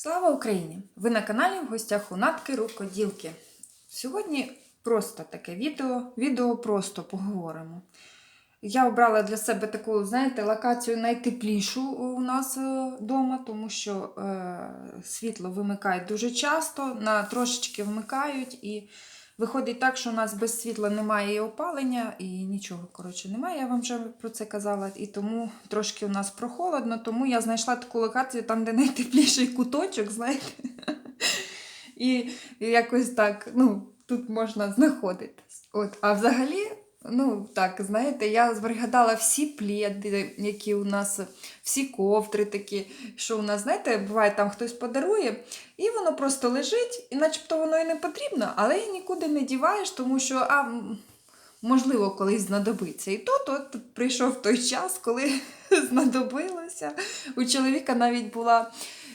Слава Україні! Ви на каналі в гостях у Натки Рукоділки. Сьогодні просто таке відео, відео просто поговоримо. Я обрала для себе таку, знаєте, локацію найтеплішу у нас вдома, тому що е, світло вимикають дуже часто, на трошечки вмикають, і виходить так, що у нас без світла немає і опалення, і нічого коротше немає. Я вам вже про це казала. І тому трошки у нас прохолодно, тому я знайшла таку локацію там, де найтепліший куточок, знаєте. І якось так, ну, тут можна знаходитись. От, а взагалі. Ну, так, знаєте, я згадала всі пледи, які у нас, всі ковдри такі, що у нас, знаєте, буває, там хтось подарує, і воно просто лежить, і начебто воно і не потрібно, але і нікуди не діваєш, тому що, а, можливо, колись знадобиться. І тут от прийшов той час, коли знадобилося. У чоловіка навіть була.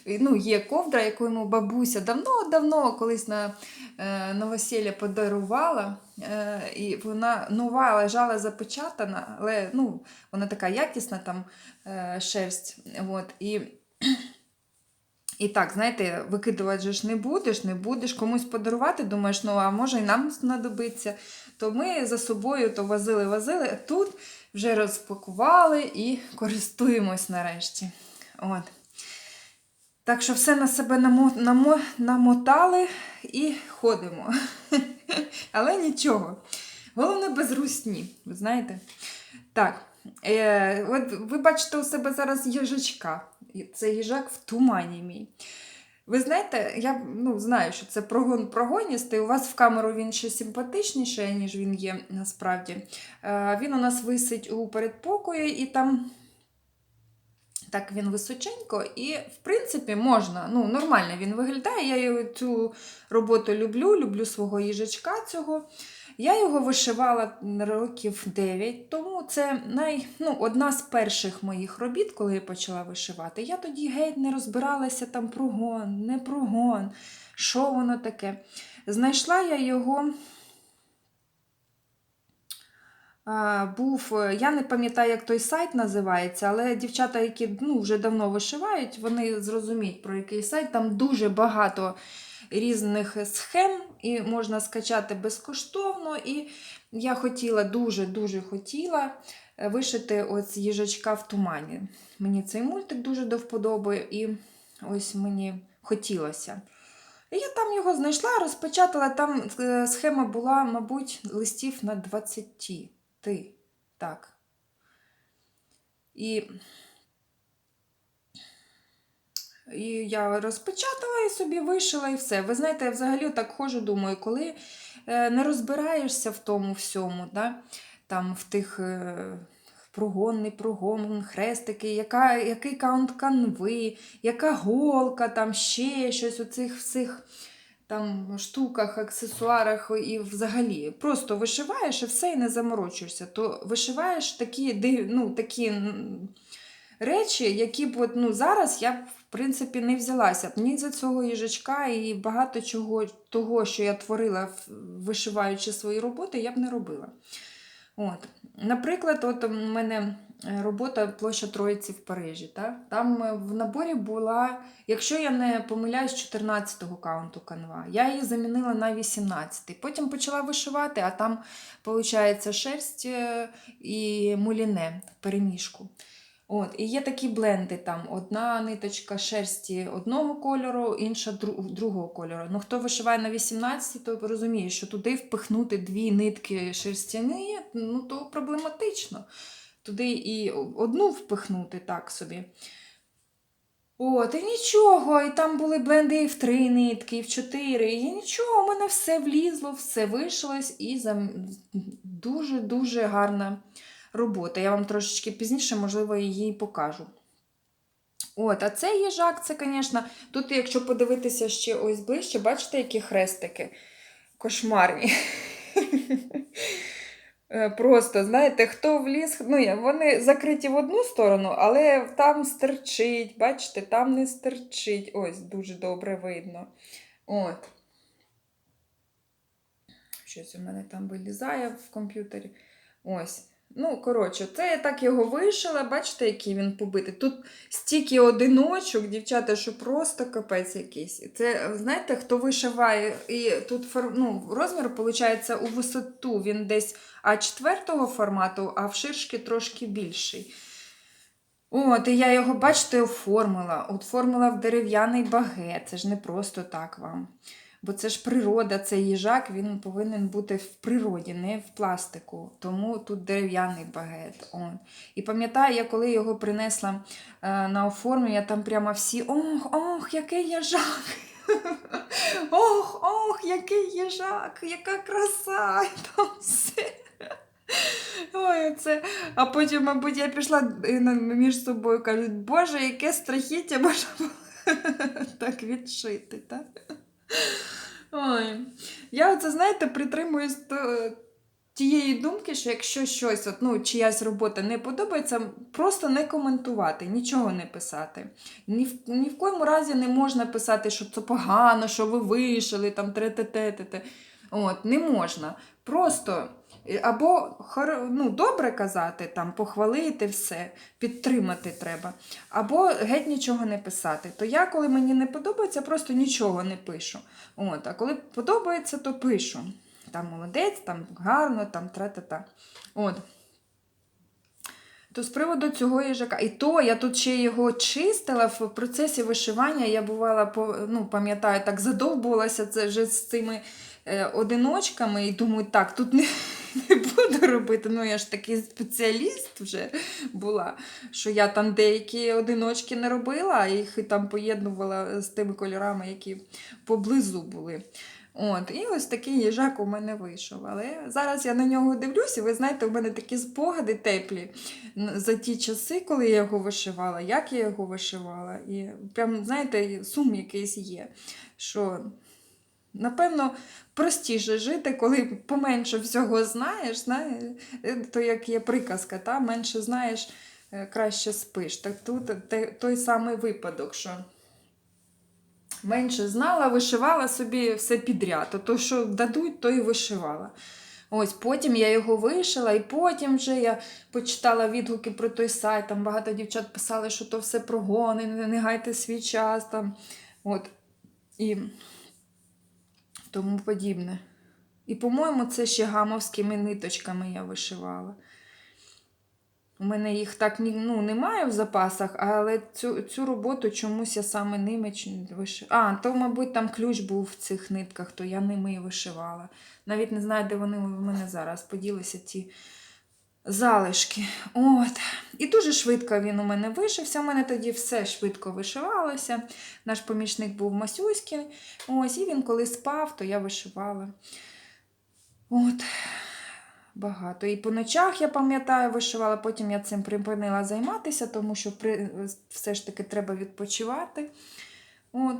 Ну, є ковдра, яку йому бабуся давно-давно колись на е, новосілля подарувала. Е, і вона нова лежала запечатана, але ну, вона така якісна там е, шерсть. От, і, і так, знаєте, викидувати ж не будеш, не будеш комусь подарувати, думаєш, ну а може і нам знадобиться. То ми за собою то возили-возили, а тут вже розпакували і користуємось нарешті. От. Так що все на себе намо, намо, намотали і ходимо. Але нічого. Головне без русні, ви знаєте? Так, е, от ви бачите у себе зараз їжачка. Це їжак в тумані мій. Ви знаєте, я ну, знаю, що це прогон прогоністий. У вас в камеру він ще симпатичніший, ніж він є насправді. Е, він у нас висить у передпокої і там. Так він височенько, і, в принципі, можна. ну, Нормально він виглядає. Я цю роботу люблю, люблю свого їжачка цього. Я його вишивала років 9, тому це най, ну, одна з перших моїх робіт, коли я почала вишивати. Я тоді геть не розбиралася там прогон, не прогон, що воно таке. Знайшла я його. Був, е, я не пам'ятаю, як той сайт називається, але дівчата, які ну, вже давно вишивають, вони зрозуміють, про який сайт. Там дуже багато різних схем, і можна скачати безкоштовно. І я хотіла, дуже-дуже хотіла е, вишити ось їжачка в тумані. Мені цей мультик дуже до вподоби, і ось мені хотілося. Я там його знайшла, розпечатала. Там е, схема була, мабуть, листів на 20 ти. Так. І і я розпечатала і собі вишила, і все. Ви знаєте, я взагалі так ходжу, думаю, коли е, не розбираєшся в тому всьому, да? там в тих е, прогон, не прогон, хрестики, яка, який каунт канви, яка голка, там ще щось у цих всіх там штуках, аксесуарах і взагалі. Просто вишиваєш і все і не заморочуєшся. То вишиваєш такі ну, такі речі, які б ну, зараз я б, в принципі, не взялася ні за цього їжачка, і багато чого того, що я творила, вишиваючи свої роботи, я б не робила. От. Наприклад, от у мене робота площа Троїці в Парижі. Та? Там е, в наборі була, якщо я не помиляюсь, 14-го каунту канва. Я її замінила на 18-й. Потім почала вишивати, а там, виходить, шерсть е, і муліне в переміжку. От, І є такі бленди там. Одна ниточка шерсті одного кольору, інша другого кольору. Ну, Хто вишиває на 18, то розуміє, що туди впихнути дві нитки шерстяні, ну, то проблематично. Туди і одну впихнути так собі. От, і нічого, і там були бленди і в три нитки, і в чотири. І нічого, у мене все влізло, все вийшлось, і дуже-дуже гарна робота. Я вам трошечки пізніше, можливо, її покажу. От, А цей їжак, це, звісно, тут, якщо подивитися ще ось ближче, бачите, які хрестики кошмарні. Е, просто, знаєте, хто вліз, ну, вони закриті в одну сторону, але там стерчить, бачите, там не стерчить. Ось, дуже добре видно. От. Щось у мене там вилізає в комп'ютері. Ось. Ну, коротше, це я так його вишила, бачите, який він побитий. Тут стільки одиночок, дівчата, що просто капець якийсь. Це, знаєте, хто вишиває, і тут ну, розмір, виходить, у висоту він десь А4 формату, а в ширшки трошки більший. От, і я його, бачите, оформила. Оформила в дерев'яний багет. Це ж не просто так вам. Бо це ж природа, це їжак, він повинен бути в природі, не в пластику. Тому тут дерев'яний багет. Он. І пам'ятаю, я коли його принесла е, на оформлення, там прямо всі ох, ох, який їжак! Ох, ох, який їжак, яка краса! Там все. Ой, це. А потім, мабуть, я пішла між собою кажуть, Боже, яке страхіття можна було так відшити, так? Ой. Я оце, знаєте, притримуюсь то, тієї думки, що якщо щось, от, ну, чиясь робота не подобається, просто не коментувати, нічого не писати. Ні в, ні в коєму разі не можна писати, що це погано, що ви вийшли, там тре-те-те-те. От, не можна. Просто е, або ну, добре казати, там, похвалити все, підтримати треба, або геть нічого не писати. То я, коли мені не подобається, просто нічого не пишу. От, а коли подобається, то пишу. Там молодець, там гарно, там тра-та-та. От. То з приводу цього їжака. І то я тут ще його чистила в процесі вишивання. Я бувала, ну, пам'ятаю, так задовбувалася вже з цими одиночками і думаю, так, тут не, не буду робити. Ну, я ж такий спеціаліст вже була, що я там деякі одиночки не робила, їх і там поєднувала з тими кольорами, які поблизу були. От, і ось такий їжак у мене вийшов. Але зараз я на нього дивлюся, і ви знаєте, у мене такі спогади теплі за ті часи, коли я його вишивала, як я його вишивала. І прям, знаєте, сум якийсь є. Що, напевно, простіше жити, коли поменше всього знаєш, знаєш, е, то як є приказка, та? менше знаєш, е, краще спиш. Так тут той самий випадок, що менше знала, вишивала собі все підряд. А то, що дадуть, то і вишивала. Ось потім я його вишила, і потім вже я почитала відгуки про той сайт. Там багато дівчат писали, що то все прогони, не гайте свій час. Там. От. І тому подібне. І, по-моєму, це ще гамовськими ниточками я вишивала. У мене їх так ну, немає в запасах, але цю, цю роботу чомусь я саме ними вишивала. А, то, мабуть, там ключ був в цих нитках, то я ними і вишивала. Навіть не знаю, де вони в мене зараз поділися ті залишки. От. І дуже швидко він у мене вишився. У мене тоді все швидко вишивалося. Наш помічник був Масюський. Ось, і він коли спав, то я вишивала. От. Багато. І по ночах, я пам'ятаю, вишивала, потім я цим припинила займатися, тому що при, все ж таки треба відпочивати. От.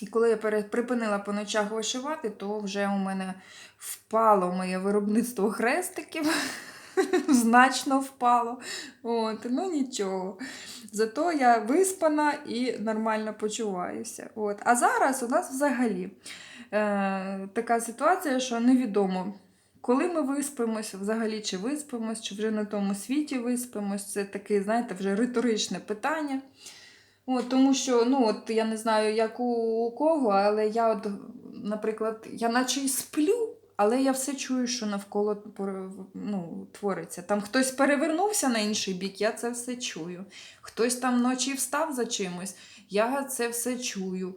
І коли я припинила по ночах вишивати, то вже у мене впало моє виробництво хрестиків. Значно впало. От, ну нічого. Зато я виспана і нормально почуваюся. От. А зараз у нас взагалі е, така ситуація, що невідомо, коли ми виспимось, взагалі чи виспимось, чи вже на тому світі виспимось. Це таке, знаєте, вже риторичне питання. От, тому що, ну, от я не знаю, як у, у кого, але я, от, наприклад, я наче й сплю, але я все чую, що навколо ну, твориться. Там хтось перевернувся на інший бік, я це все чую. Хтось там вночі встав за чимось, я це все чую.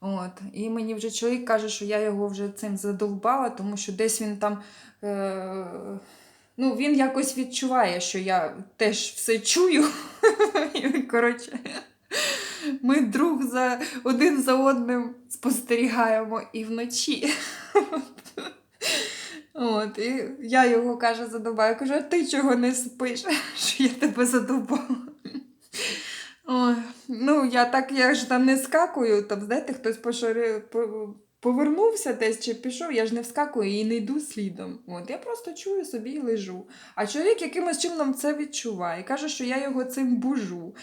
От. І мені вже чоловік каже, що я його вже цим задовбала, тому що десь він там. Е- ну, він якось відчуває, що я теж все чую. Коротше, ми друг за один за одним спостерігаємо і вночі. От, і я його каже, задовбаю. Я кажу, а ти чого не спиш? Що я тебе задовбала. Ой, ну, я так я ж там не скакую, там, знаєте, хтось пошари, по- повернувся десь чи пішов, я ж не вскакую і не йду слідом. От, я просто чую собі і лежу. А чоловік якимось чином це відчуває. Каже, що я його цим бужу.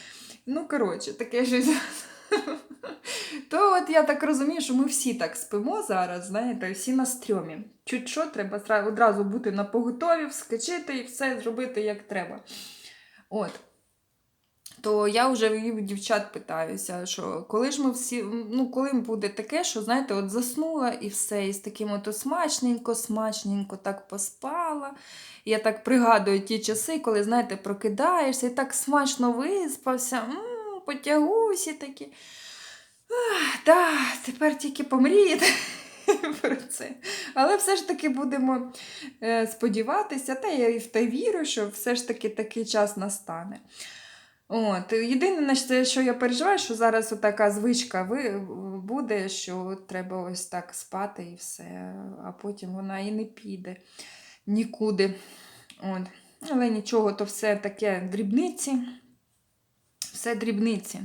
Ну, коротше, таке щось. То от я так розумію, що ми всі так спимо зараз, знаєте, всі на стрьомі. Чуть що, треба одразу бути на поготові, вскочити і все зробити як треба. От. То я вже в дівчат питаюся, що коли ж ми всі, ну коли буде таке, що знаєте, от заснула і все, і з таким от смачненько, смачненько так поспала. Я так пригадую ті часи, коли, знаєте, прокидаєшся і так смачно виспався, потягуся такі. Ах, тепер тільки помріяти про це. Але все ж таки будемо е, сподіватися, та я і в те вірю, що все ж таки такий час настане. От, єдине, на що- я переживаю, що зараз така звичка ви- буде, що треба ось так спати і все, а потім вона і не піде нікуди. От. Але нічого, то все таке дрібниці. Все дрібниці.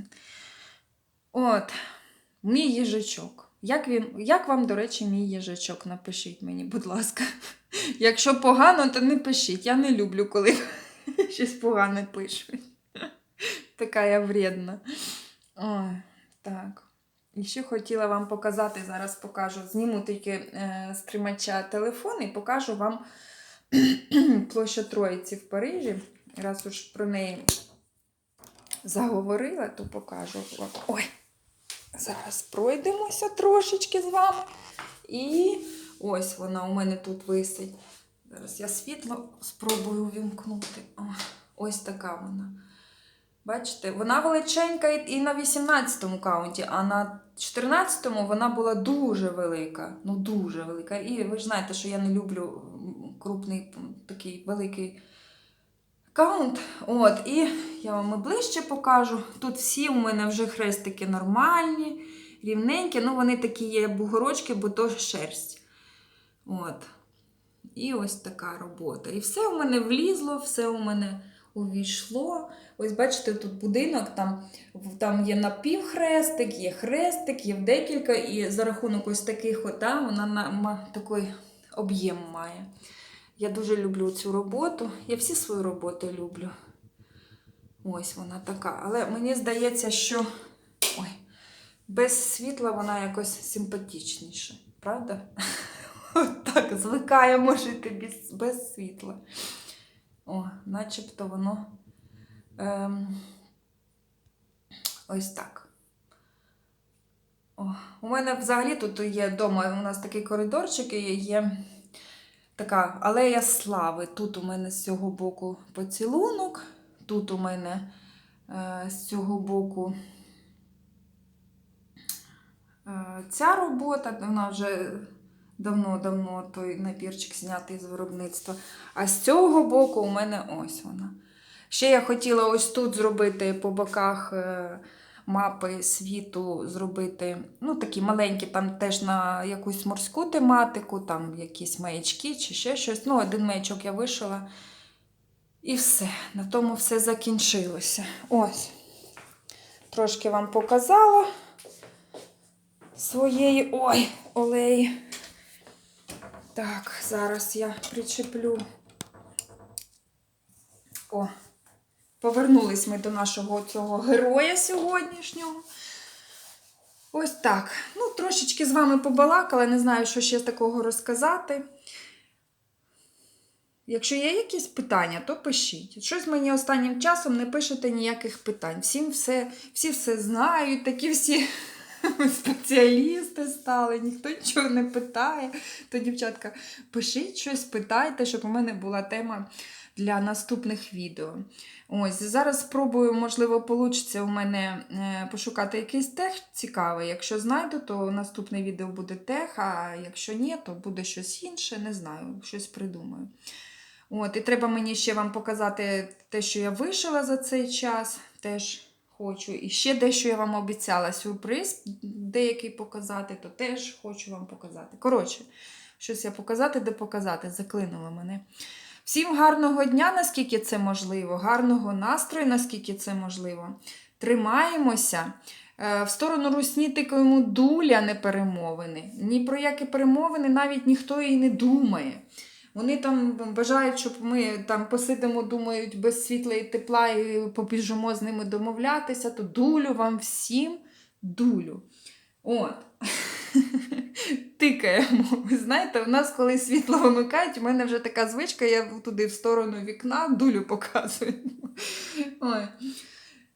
От, мій їжачок. Як, він, як вам, до речі, мій їжачок? Напишіть мені, будь ласка. Якщо погано, то не пишіть. Я не люблю, коли щось погане пишуть. Така вредна. Ой, так. І ще хотіла вам показати, зараз покажу. Зніму тільки е, з тримача телефон і покажу вам площа Троїці в Парижі. Раз уж про неї заговорила, то покажу. Ой, зараз пройдемося трошечки з вами. І ось вона у мене тут висить. Зараз я світло спробую вімкнути. О, ось така вона. Бачите, вона величенька і на 18-му каунті, а на 14-му вона була дуже велика. Ну, дуже велика. І ви ж знаєте, що я не люблю крупний такий великий каунт. От, і я вам і ближче покажу. Тут всі у мене вже хрестики нормальні, рівненькі. Ну, вони такі є бугорочки, бо то шерсть. От. І ось така робота. І все у мене влізло, все у мене увійшло. Ось бачите, тут будинок, там, там є напівхрестик, є хрестик, є декілька, і за рахунок ось таких от, да, вона на, ма, такий об'єм має. Я дуже люблю цю роботу. Я всі свої роботи люблю. Ось вона така. Але мені здається, що ой, без світла вона якось симпатичніша. Правда? От Так, звикаємо жити без, без світла. О, начебто воно ем, ось так. О, у мене взагалі тут є вдома, у нас такий коридорчик і є така алея слави. Тут у мене з цього боку поцілунок, тут у мене е, з цього боку е, ця робота, вона вже давно-давно той набірчик знятий з виробництва. А з цього боку у мене ось вона. Ще я хотіла ось тут зробити по боках е, мапи світу, зробити ну, такі маленькі, там теж на якусь морську тематику, там якісь маячки чи ще щось. Ну, один маячок я вишила. І все. На тому все закінчилося. Ось. Трошки вам показала своєї ой, олеї. Так, зараз я причеплю. О, повернулись ми до нашого цього героя сьогоднішнього. Ось так. Ну, трошечки з вами побалакала, не знаю, що ще такого розказати. Якщо є якісь питання, то пишіть. Щось мені останнім часом не пишете ніяких питань. Всім все, всі все знають, такі всі спеціалісти стали, ніхто нічого не питає. То, дівчатка, пишіть щось, питайте, щоб у мене була тема для наступних відео. Ось, зараз спробую, можливо, вийде у мене е, пошукати якийсь тех цікавий. Якщо знайду, то наступне відео буде тех, а якщо ні, то буде щось інше, не знаю, щось придумаю. От, і треба мені ще вам показати те, що я вишила за цей час. Теж хочу. І ще дещо я вам обіцяла сюрприз деякий показати, то теж хочу вам показати. Коротше, щось я показати, де показати, заклинуло мене. Всім гарного дня, наскільки це можливо, гарного настрою, наскільки це можливо. Тримаємося. Е, В сторону русні тикаємо дуля не перемовини. Ні про які перемовини навіть ніхто і не думає. Вони там бажають, щоб ми там посидимо, думають, без світла і тепла і побіжимо з ними домовлятися, то дулю вам всім дулю. От. Тикаємо. Ви знаєте, у нас, коли світло вимикають, у мене вже така звичка, я туди в сторону вікна дулю показую. Ой.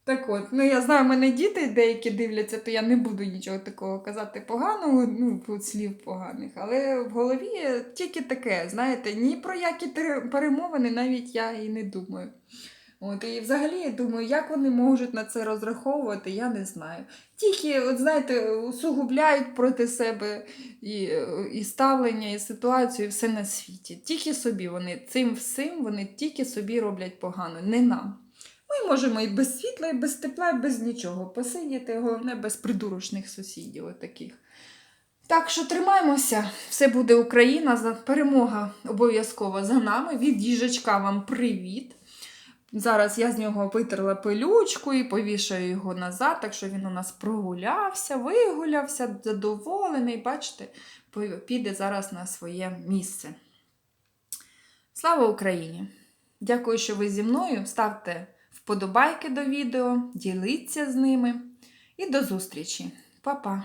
Так от, ну я знаю, в мене діти деякі дивляться, то я не буду нічого такого казати поганого, ну, слів поганих. Але в голові тільки таке, знаєте, ні про які перемовини навіть я і не думаю. От, і взагалі я думаю, як вони можуть на це розраховувати, я не знаю. Тільки, от знаєте, усугубляють проти себе і, і ставлення, і ситуацію, і все на світі. Тільки собі вони цим всім вони тільки собі роблять погано, не нам. Ми можемо і без світла, і без тепла, і без нічого посидіти, головне без придурочних сусідів отаких. Так що тримаємося, все буде Україна, перемога обов'язково за нами. Від їжачка вам привіт. Зараз я з нього витерла пилючку і повішаю його назад, так що він у нас прогулявся, вигулявся, задоволений. Бачите, піде зараз на своє місце. Слава Україні! Дякую, що ви зі мною. Ставте вподобайки до відео, діліться з ними. І до зустрічі. Па-па!